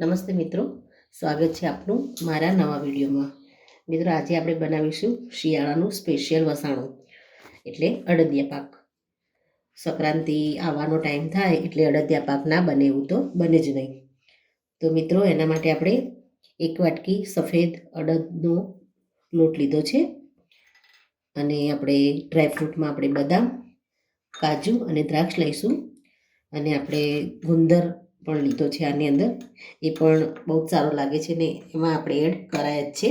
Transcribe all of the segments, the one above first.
નમસ્તે મિત્રો, સ્વાગત છે આપનું મારા નવા વિડીયોમાં. મિત્રો, આજે આપણે બનાવીશું શિયાળાનું સ્પેશિયલ વસાણું, એટલે અડદિયા પાક. સંક્રાંતિ આવવાનો ટાઈમ થાય એટલે અડદિયા પાક ના બને એવું તો બને જ નહીં. તો મિત્રો, એના માટે આપણે એક વાટકી સફેદ અડદનો લોટ લીધો છે. અને આપણે ડ્રાયફ્રૂટમાં આપણે બદામ, કાજુ અને દ્રાક્ષ લઈશું. અને આપણે ગુંદર પણ લીધો છે આની અંદર. એ પણ બહુ જ સારો લાગે છે ને એમાં આપણે એડ કરાય જ છે.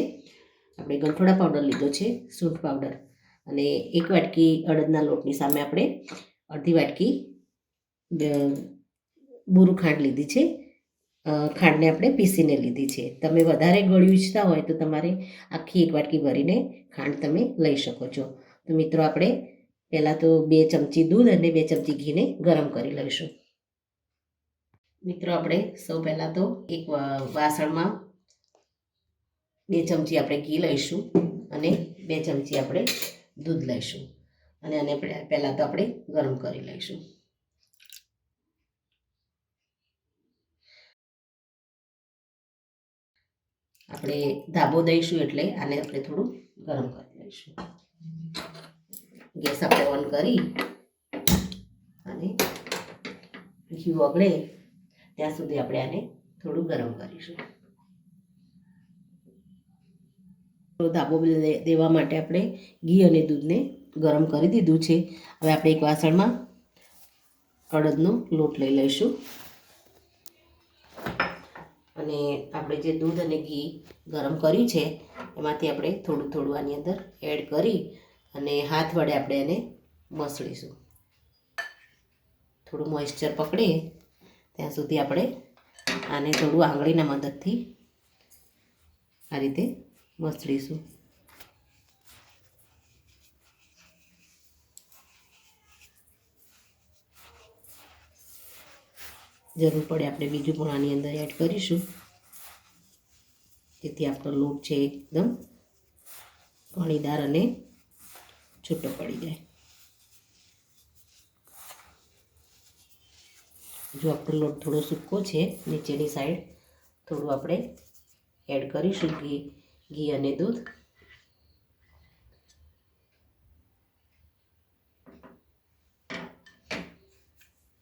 આપણે ગંઠોડા પાવડર લીધો છે, સૂંઠ પાવડર અને એક વાટકી અડદના લોટની સામે આપણે અડધી વાટકી બુરું ખાંડ લીધી છે. ખાંડને આપણે પીસીને લીધી છે. તમે વધારે ગળ્યું ઈચ્છતા હોય તો તમારે આખી એક વાટકી ભરીને ખાંડ તમે લઈ શકો છો. તો મિત્રો આપણે પહેલાં તો બે ચમચી દૂધ અને બે ચમચી ઘીને ગરમ કરી લઈશું. મિત્રો, આપણે સૌ પહેલાં તો એક વાસણમાં બે ચમચી આપણે ઘી લઈશું અને બે ચમચી આપણે દૂધ લઈશું અને આને પહેલાં તો આપણે ગરમ કરી લઈશું. આપણે ધાબો દઈશું એટલે આને આપણે થોડું ગરમ કરી લઈશું. ગેસ આપણે ઓન કરી અને ઘી ઓગળે ત્યાં સુધી આપણે આને થોડું ગરમ કરીશું. ધાબો દેવા માટે આપણે ઘી અને દૂધને ગરમ કરી દીધું છે. હવે આપણે એક વાસણમાં અડદનો લોટ લઈ લઈશું. અને આપણે જે દૂધ અને ઘી ગરમ કર્યું છે, એમાંથી આપણે થોડું થોડું આની અંદર એડ કરી અને હાથ વડે આપણે એને મસળીશું. થોડું મોઇશ્ચર પકડે ત્યાં સુધી આપણે આને થોડું આંગળીના મદદથી આ રીતે મસળીશું. જરૂર પડે આપણે બીજું પણ આની અંદર એડ કરીશું. જેથી આપણો લોટ છે એકદમ કણીદાર અને છૂટો પડી જાય. જો આપણો લોટ થોડો સૂકો છે, નીચેની સાઈડ થોડું આપણે એડ કરીશું ઘી ઘી અને દૂધ.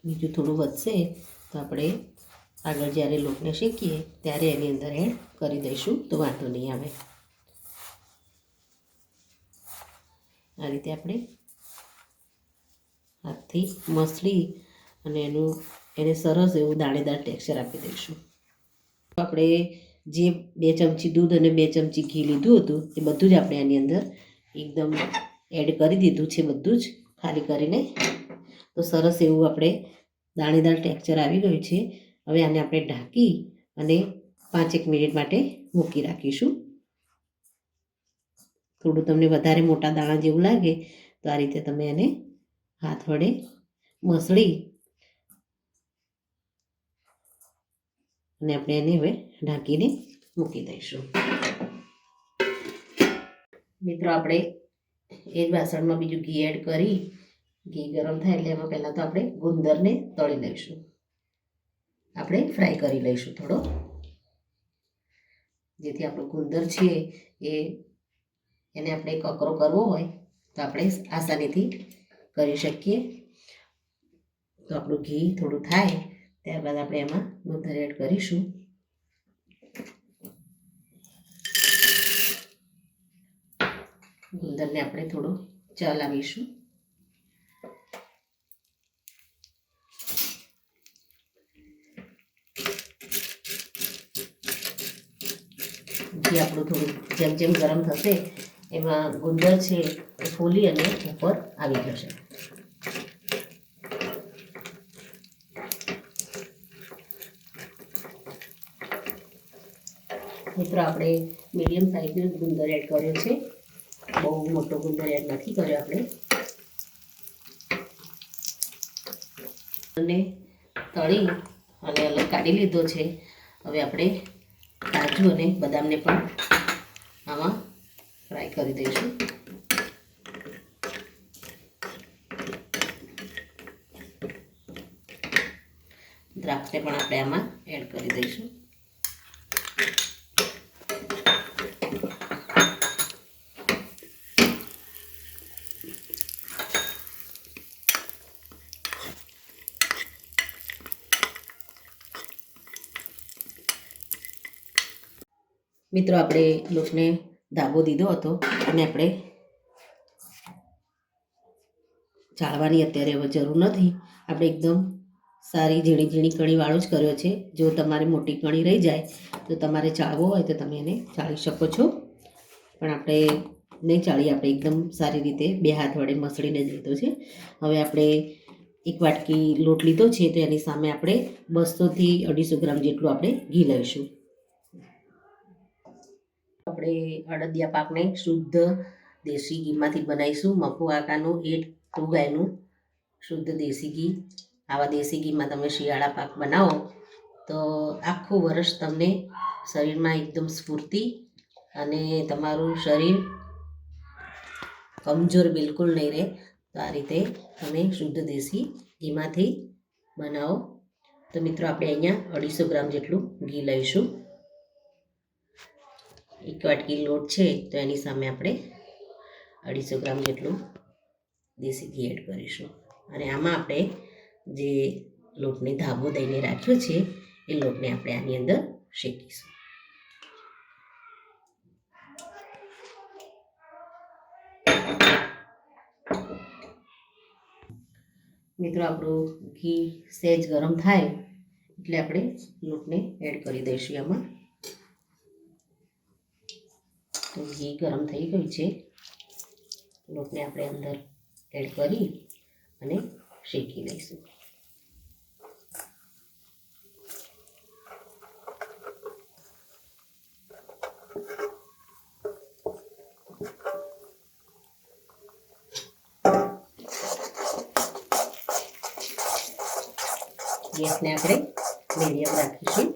બીજું થોડું વધશે તો આપણે આગળ જ્યારે લોટને શેકીએ ત્યારે એની અંદર એડ કરી દઈશું, તો વાંધો નહીં આવે. આ રીતે આપણે હાથથી મસળી અને એનું એને સરસ એવું દાણેદાર ટેક્સચર આપી દઈશું. આપણે જે બે ચમચી દૂધ અને બે ચમચી ઘી લીધું હતું, એ બધું જ આપણે આની અંદર એકદમ એડ કરી દીધું છે બધું જ, ખાલી કરીને. તો સરસ એવું આપણે દાણેદાર ટેક્સચર આવી ગયું છે. હવે આને આપણે ઢાંકી અને પાંચેક મિનિટ માટે મૂકી રાખીશું. થોડું તમને વધારે મોટા દાણા જેવું લાગે, તો આ રીતે તમે એને હાથ વડે મસળી અને આપણે એને હવે ઢાંકીને મૂકી દઈશું. મિત્રો, આપણે એ જ વાસણમાં બીજું ઘી એડ કરી, ઘી ગરમ થાય એટલે એમાં પહેલાં તો આપણે ગુંદરને તળી લઈશું. આપણે ફ્રાય કરી લઈશું થોડો. જેથી આપણો ગુંદર છે એ, એને આપણે કકરો કરવો હોય, તો આપણે આસાનીથી કરી શકીએ. તો આપણું ઘી થોડું થાય, ત્યારબાદ આપણે એમાં ગુંદર એડ કરીશું. ગુંદરને આપણે થોડો ચલાવીશું જે આપણું થોડું જેમ જેમ ગરમ થશે, એમાં ગુંદર છે એ ફૂલી અને ઉપર આવી જશે. મિત્રો આપણે મીડિયમ સાઈઝનો જ ગુંદર એડ કર્યો છે. બહુ મોટો ગુંદર એડ નથી કર્યો આપણે. અને તળી અને અલગ કાઢી લીધો છે. હવે આપણે કાજુ અને બદામને પણ આમાં ફ્રાય કરી દઈશું. દ્રાક્ષને પણ આપણે આમાં એડ કરી દઈશું. મિત્રો, આપણે લોટને ધાબો દીધો હતો અને આપણે ચાળવાની અત્યારે હવે જરૂર નથી. આપણે એકદમ સારી ઝીણી ઝીણી કણીવાળો જ કર્યો છે. જો તમારે મોટી કણી રહી જાય, તો તમારે ચાળવો હોય તો તમે એને ચાળી શકો છો. પણ આપણે નહીં ચાળીએ, આપણે એકદમ સારી રીતે બે હાથ વડે મસળીને જ લીધો છે. હવે આપણે એક વાટકી લોટ લીધો છે, તો એની સામે આપણે બસોથી અઢીસો ગ્રામ જેટલું આપણે ઘી લઈશું. આપણે અડદિયા પાકને શુદ્ધ દેશી ઘીમાંથી બનાવીશું. મફુ આકાનું એટ ટુ ગાયનું શુદ્ધ દેશી ઘી. આવા દેશી ઘીમાં તમે શિયાળા પાક બનાવો તો આખું વર્ષ તમને શરીરમાં એકદમ સ્ફૂર્તિ અને તમારું શરીર કમજોર બિલકુલ નહીં રહે. તો આ રીતે તમે શુદ્ધ દેશી ઘીમાંથી બનાવો. તો મિત્રો, આપણે અહીંયા અઢીસો ગ્રામ જેટલું ઘી લઈશું. એક વાટકી લોટ છે, તો એની સામે આપણે અઢીસો ગ્રામ જેટલું દેશી ઘી એડ કરીશું. અને આમાં આપણે જે લોટને ધાબો દઈને રાખ્યો છે, એ લોટને આપણે આની અંદર શેકીશું. મિત્રો, આપણું ઘી સહેજ ગરમ થાય એટલે આપણે લોટને એડ કરી દઈશું આમાં. તો ઘી ગરમ થઈ ગયું છે. લોટને આપણે અંદર એડ કરી અને શેકી લઈશું. ગેસને આપણે મીડિયમ રાખીશું.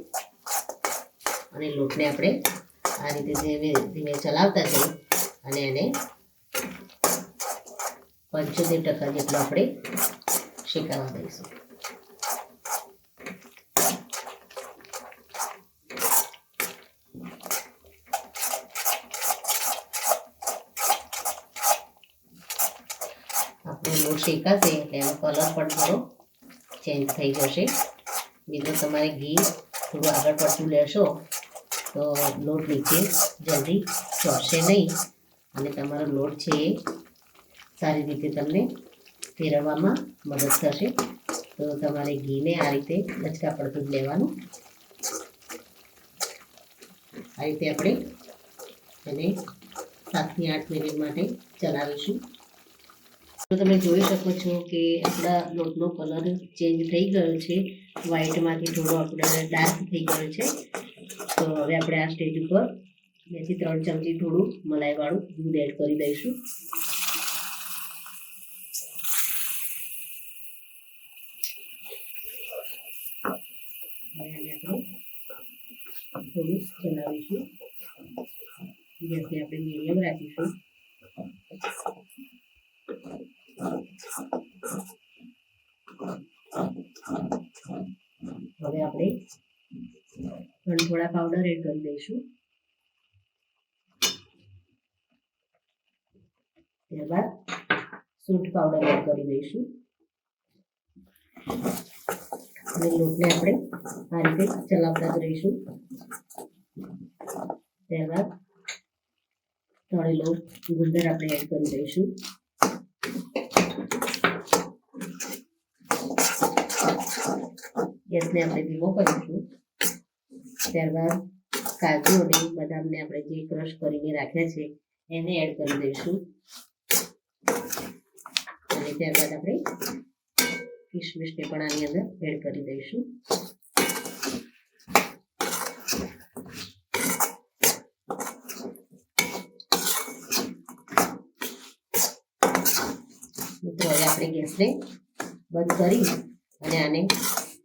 અને લોટને આપણે આ રીતે ધીમે ધીમે ચલાવતા જઈએ અને એને પંચોતેર ટકા જેટલો આપણે શેકાવા દઈશું. આપણો લોટ શેકાશે એનો કલર પણ થોડો ચેન્જ થઈ જશે. બીજું તમારે ઘી થોડું આગળ પડતું લેશો તો લોટ નીચે જલ્દી ચોરશે નહીં. અને તમારો લોટ છે એ સારી રીતે તમને ફેરવવામાં મદદ થશે. તો તમારે ઘીને આ રીતે લચકા પડતું લેવાનું. આ રીતે આપણે એને સાતથી આઠ મિનિટ માટે ચલાવીશું. તો તમે જોઈ શકો છો કે આપણા લોટનો કલર ચેન્જ થઈ ગયો છે. વ્હાઇટમાંથી થોડો આપણે ડાર્ક થઈ ગયો છે. તો હવે આપણે આ સ્ટેજ ઉપર બેથી ત્રણ ચમચી થોડું મલાઈવાળું દૂધ એડ કરી દઈશું. થોડું ચલાવીશું. ગેસને આપણે મીડિયમ રાખીશું હવે આપણે ગંઠોડા પાવડર એડ કરી દઈશું ત્યારબાદ સૂંઠ પાવડર એડ કરી દઈશું અને લોટને આપણે આ રીતે ચલાવતા જ રહીશું ત્યારબાદ તળેલો ગુંદર આપણે એડ કરી દઈશું ગેસને આપણે ધીમો કરીશું ત્યારબાદ કાજુ અને બદામને આપણે જે ક્રશ કરીને રાખ્યા છે, એને એડ કરી દઈશું. અને ત્યારબાદ આપણે કિશમિશને પણ આની અંદર એડ કરી દઈશું. મિત્રો, હવે આપણે ગેસને બંધ કરી અને આને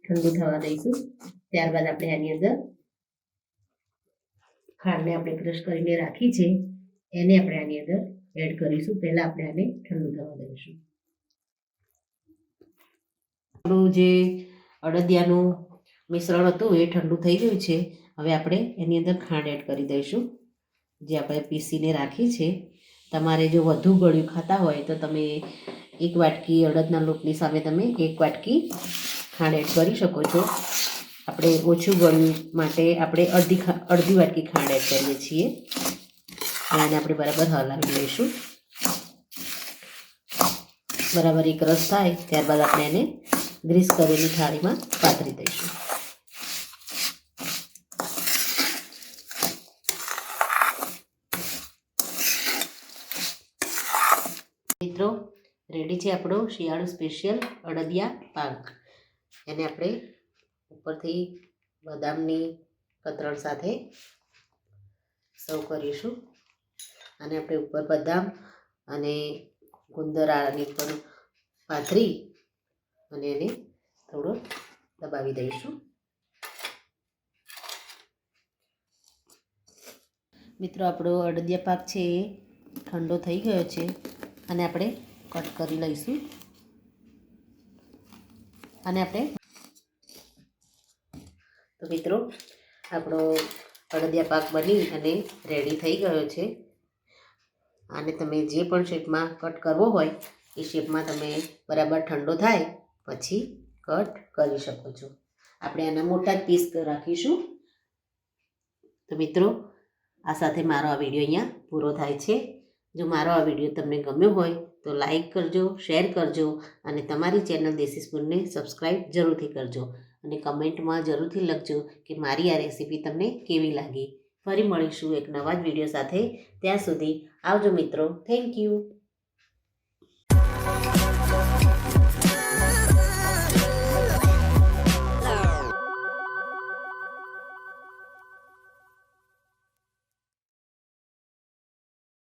ઠંડુ થવા દઈશું. ત્યારબાદ આપણે આની અંદર ખાંડને આપણે ક્રશ કરીને રાખી છે. એને આપણે આની અંદર એડ કરીશું. પહેલાં આપણે આને ઠંડુ થવા દઈશું. આપણું જે અડદિયાનું મિશ્રણ હતું એ ઠંડુ થઈ ગયું છે. હવે આપણે એની અંદર ખાંડ એડ કરી દઈશું, જે આપણે પીસીને રાખી છે. તમારે જો વધુ ગળ્યું ખાતા હોય તો તમે એક વાટકી અડદના લોટની સામે તમે એક વાટકી ખાંડ એડ કરી શકો છો. આપણે ઓછું ગળ્યું માટે આપણે અડધી અડધી વાટકી ખાંડ એડ કરીએ છીએ. આને આપણે બરાબર હલાવી લઈશું બરાબર એક રસ થાય, ત્યારબાદ આપણે એને ગ્રીસ કરેલી થાળીમાં પાથરી દઈશું. મિત્રો રેડી છે આપણો શિયાળુ સ્પેશિયલ અડદિયા પાક. એને આપણે ઉપરથી બદામની કતરણ સાથે સર્વ કરીશું. અને આપણે ઉપર બદામ અને ગુંદર પણ પાથરી અને એને થોડો દબાવી દઈશું. મિત્રો, આપણો અડદિયા પાક છે એ ઠંડો થઈ ગયો છે અને આપણે કટ કરી લઈશું. અને આપણે તો મિત્રો, આપણો અડદિયા પાક બની અને રેડી થઈ ગયો છે. આને તમે જે પણ શેપમાં કટ કરવો હોય, એ શેપમાં તમે બરાબર ઠંડો થાય, પછી કટ કરી શકો છો. આપણે આના મોટા જ પીસ રાખીશું. તો મિત્રો, આ સાથે મારો આ વીડિયો અહીંયા પૂરો થાય છે. જો મારો આ વીડિયો તમને ગમ્યો હોય તો લાઈક કરજો શેર કરજો અને તમારી ચેનલ દેશી સ્પૂનને સબસ્ક્રાઈબ જરૂરથી કરજો અને કમેન્ટમાં જરૂરથી લખજો કે મારી આ રેસીપી તમને કેવી લાગી. ફરી મળીશું એક નવા જ વીડિયો સાથે. ત્યાં સુધી આવજો મિત્રો. Thank you